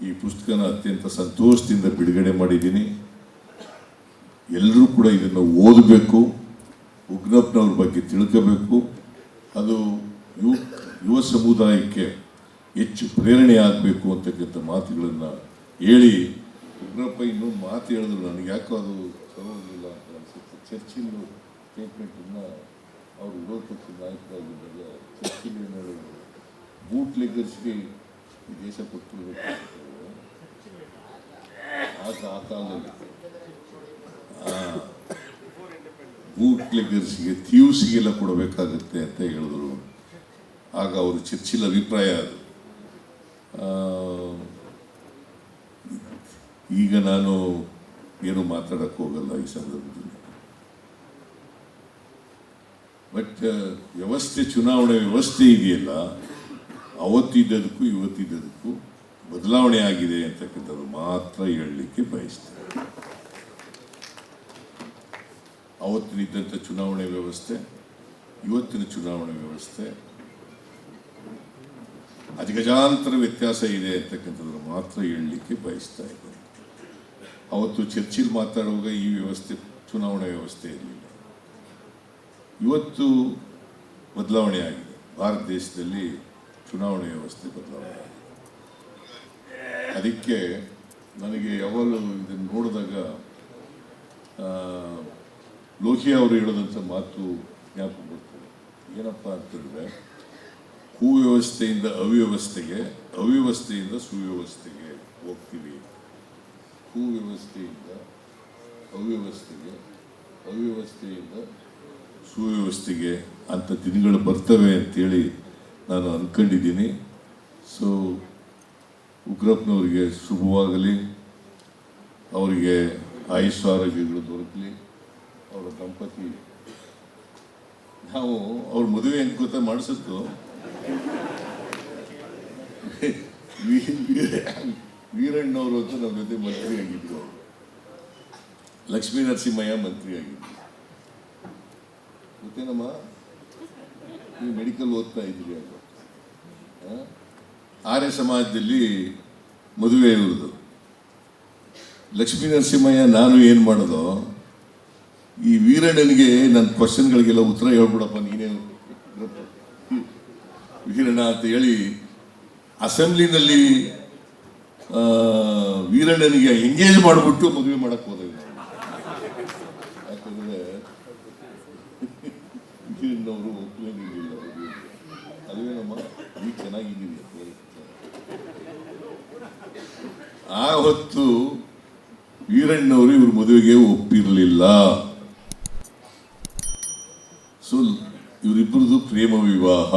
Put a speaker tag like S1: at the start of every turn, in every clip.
S1: ಈ ಪುಸ್ತಕನ ಅತ್ಯಂತ ಸಂತೋಷದಿಂದ ಬಿಡುಗಡೆ ಮಾಡಿದ್ದೀನಿ. ಎಲ್ಲರೂ ಕೂಡ ಇದನ್ನು ಓದಬೇಕು, ಉಗ್ರಪ್ಪನವ್ರ ಬಗ್ಗೆ ತಿಳ್ಕೋಬೇಕು. ಅದು ಯುವ ಯುವ ಸಮುದಾಯಕ್ಕೆ ಹೆಚ್ಚು ಪ್ರೇರಣೆ ಆಗಬೇಕು ಅಂತಕ್ಕಂಥ ಮಾತುಗಳನ್ನು ಹೇಳಿ ಉಗ್ರಪ್ಪ ಇನ್ನೂ ಮಾತು ಹೇಳಿದ್ರು. ನನಗೆ ಯಾಕೋ ಅದು ಸರೋಗಿಲ್ಲ ಅಂತ ಅನಿಸುತ್ತೆ. ಚರ್ಚಿಲ್ ಸ್ಟೇಟ್ಮೆಂಟನ್ನು ಅವರು ವಿರೋಧ ಪಕ್ಷದ ನಾಯಕರಾಗಿದ್ದಾಗ ಚರ್ಚಿಲ್ ಏನು ಹೇಳಿದ್ರು? ಬೂಟ್ ಲೆಗರ್ಸ್ಗೆ ದೇಶ ಕೊಟ್ಟಿರಬೇಕು ಆಗ ಆ ಕಾಲದಲ್ಲಿ ಬೂಟ್ ಲೆಗರ್ಸ್ಗೆ ಥ್ಯೂಸ್ಗೆಲ್ಲ ಕೊಡಬೇಕಾಗುತ್ತೆ ಅಂತ ಹೇಳಿದ್ರು. ಆಗ ಅವರು ಚರ್ಚಿಲ್ ಅಭಿಪ್ರಾಯ ಅದು. ಈಗ ನಾನು ಏನು ಮಾತಾಡಕ್ಕೆ ಹೋಗಲ್ಲ ಈ ಸಂದರ್ಭದಲ್ಲಿ. ಬಟ್ ವ್ಯವಸ್ಥೆ, ಚುನಾವಣೆ ವ್ಯವಸ್ಥೆ ಇದೆಯಲ್ಲ ಅವತ್ತಿದ್ದದಕ್ಕೂ ಇವತ್ತಿದ್ದದಕ್ಕೂ ಬದಲಾವಣೆ ಆಗಿದೆ ಅಂತಕ್ಕಂಥದ್ದು ಮಾತ್ರ ಹೇಳಲಿಕ್ಕೆ ಬಯಸ್ತೇನೆ ಅವತ್ತಿನಿದ್ದಂಥ ಚುನಾವಣೆ ವ್ಯವಸ್ಥೆ, ಇವತ್ತಿನ ಚುನಾವಣೆ ವ್ಯವಸ್ಥೆ ಅಜಗಜಾಂತರ ವ್ಯತ್ಯಾಸ ಇದೆ ಅಂತಕ್ಕಂಥದ್ದು ಮಾತ್ರ ಹೇಳಲಿಕ್ಕೆ ಬಯಸ್ತಾ ಇದ್ದೇನೆ ಅವತ್ತು ಚರ್ಚಿಲ್ ಮಾತಾಡುವಾಗ ಈ ವ್ಯವಸ್ಥೆ, ಚುನಾವಣಾ ವ್ಯವಸ್ಥೆ ಇರಲಿಲ್ಲ. ಇವತ್ತು ಬದಲಾವಣೆ ಆಗಿದೆ. ಭಾರತ ದೇಶದಲ್ಲಿ ಚುನಾವಣೆ ವ್ಯವಸ್ಥೆ ಬದಲಾವಣೆ. ಅದಕ್ಕೆ ನನಗೆ ಯಾವಾಗಲೂ ಇದನ್ನು ನೋಡಿದಾಗ ಲೋಹಿಯಾ ಅವರು ಹೇಳಿದಂಥ ಮಾತು ಜ್ಞಾಪಕ ಬರ್ತದೆ. ಏನಪ್ಪ ಅಂತಂದರೆ ಕುವ್ಯವಸ್ಥೆಯಿಂದ ಅವ್ಯವಸ್ಥೆಗೆ, ಅವ್ಯವಸ್ಥೆಯಿಂದ ಸುವ್ಯವಸ್ಥೆಗೆ ಹೋಗ್ತೀವಿ. ಕುವ್ಯವಸ್ಥೆಯಿಂದ ಅವ್ಯವಸ್ಥೆಗೆ, ಅವ್ಯವಸ್ಥೆಯಿಂದ ಸುವ್ಯವಸ್ಥೆಗೆ ಅಂಥ ದಿನಗಳು ಬರ್ತವೆ ಅಂತೇಳಿ ನಾನು ಅಂದ್ಕೊಂಡಿದ್ದೀನಿ ಸೊ ಉಗ್ರಪ್ಪನವ್ರಿಗೆ ಶುಭವಾಗಲಿ. ಅವರಿಗೆ ಆಯುಷ್ಯ ಆರೋಗ್ಯಗಳು ದೊರಕಲಿ. ಅವರ ದಂಪತಿ. ನಾವು ಅವ್ರ ಮದುವೆ ಹೆಂಗ್ ಗೊತ್ತಾ ಮಾಡಿಸಿದ್ದು? ವೀರಣ್ಣವರು ಅಂತ ನಮ್ಮ ಜೊತೆ ಮಂತ್ರಿ ಆಗಿದ್ರು ಅವರು. ಲಕ್ಷ್ಮೀ ನರಸಿಂಹಯ್ಯ ಮಂತ್ರಿ ಆಗಿದ್ರು. ಗೊತ್ತೇನಮ್ಮ? ನೀವು ಮೆಡಿಕಲ್ ಓದ್ತಾ ಇದ್ದೀರಿ ಆ? ಆರ್ಯ ಸಮಾಜದಲ್ಲಿ ಮದುವೆ ಇರುವುದು ಲಕ್ಷ್ಮೀ ನರಸಿಂಹಯ್ಯ ನಾನು ಏನು ಮಾಡೋದು? ಈ ವೀರಣ್ಣನಿಗೆ ನನ್ನ ಕ್ವಶನ್ಗಳಿಗೆಲ್ಲ ಉತ್ತರ ಹೇಳ್ಬಿಡಪ್ಪ, ನೀನೇ ವೀರಣ್ಣ ಅಂತ ಹೇಳಿ ಅಸೆಂಬ್ಲಿನಲ್ಲಿ ವೀರಣ್ಣನಿಗೆ ಎಂಗೇಜ್ ಮಾಡಿಬಿಟ್ಟು ಮದುವೆ ಮಾಡಕ್ಕೆ ಹೋದ ಯಾಕಂದರೆ ವೀರಣ್ಣವರು ಒಪ್ಪಲೇನಿಲ್ಲ ಅದೇನಮ್ಮ ಈಗ ನೀವು ಹೇಳಿ. ಆ ಹೊತ್ತು ವೀರಣ್ಣವರು ಇವ್ರ ಮದುವೆಗೆ ಒಪ್ಪಿರಲಿಲ್ಲ. ಸೊ ಇವರಿಬ್ಬರದು ಪ್ರೇಮ ವಿವಾಹ.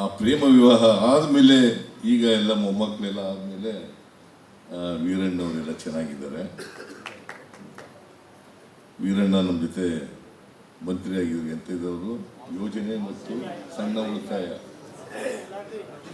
S1: ಆ ಪ್ರೇಮ ವಿವಾಹ ಆದಮೇಲೆ ಈಗ ಎಲ್ಲ ಮೊಮ್ಮಕ್ಕಳೆಲ್ಲ ಆದಮೇಲೆ ವೀರಣ್ಣವರೆಲ್ಲ ಚೆನ್ನಾಗಿದ್ದಾರೆ. ವೀರಣ್ಣ ನಮ್ಮ ಜೊತೆ ಮಂತ್ರಿ ಅಂತ ಇದ್ದವರು ಯೋಜನೆ ಮತ್ತು ಸಣ್ಣ ಉಳಿತಾಯ.